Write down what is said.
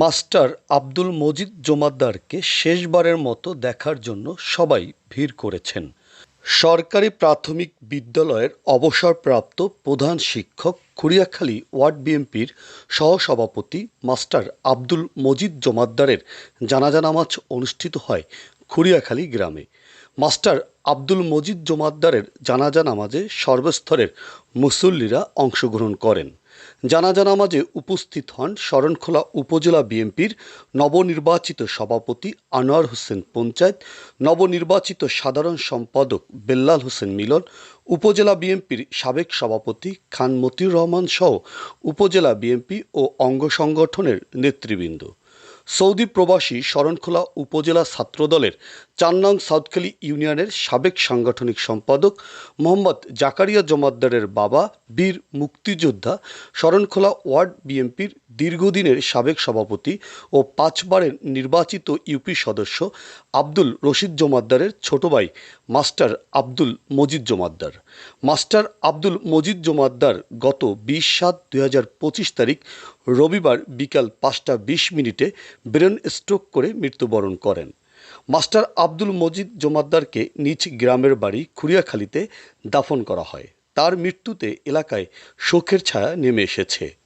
Master Abdul Majid জোমাদ্দারকে শেষবারের মতো দেখার জন্য সবাই ভিড় করেছেন। সরকারি প্রাথমিক বিদ্যালয়ের অবসরপ্রাপ্ত প্রধান শিক্ষক খুরিয়াখালী ওয়ার্ড বিএনপির সহসভাপতি মাস্টার আব্দুল মজিদ জোমাদ্দারের জানাজা নামাজ অনুষ্ঠিত হয় খুরিয়াখালী গ্রামে। মাস্টার আব্দুল মজিদ জোমাদ্দারের জানাজা নামাজে সর্বস্তরের মুসল্লিরা অংশগ্রহণ করেন। জানাজা নামাজে উপস্থিত হন শরণখোলা উপজেলা বিএনপির নবনির্বাচিত সভাপতি আনোয়ার হোসেন পঞ্চায়েত, নবনির্বাচিত সাধারণ সম্পাদক বেল্লাল হোসেন মিলন, উপজেলা বিএনপির সাবেক সভাপতি খান মতিউর রহমান সহ উপজেলা বিএনপি ও অঙ্গ সংগঠনের নেতৃবৃন্দ। সৌদি প্রবাসী শরণখোলা উপজেলা ছাত্রদলের চার নং সাউথখালী ইউনিয়নের সাবেক সাংগঠনিক সম্পাদক মোহাম্মদ জাকারিয়া জমাদ্দারের বাবা বীর মুক্তিযোদ্ধা শরণখোলা ওয়ার্ড বিএনপির দীর্ঘদিনের সাবেক সভাপতি ও পাঁচবারের নির্বাচিত ইউপি সদস্য আব্দুল রশিদ জমাদ্দারের ছোট ভাই মাস্টার আব্দুল মজিদ জমাদ্দার। মাস্টার আব্দুল মজিদ জমাদ্দার গত বিশ সাত দুই তারিখ রবিবার বিকাল পাঁচটা বিশ মিনিটে ব্রেন স্ট্রোক করে মৃত্যুবরণ করেন। মাস্টার আব্দুল মজিদ জমাদ্দারকে নিজ গ্রামের বাড়ি খুরিয়াখালীতে দাফন করা হয়। তার মৃত্যুতে এলাকায় শোকের ছায়া নেমে এসেছে।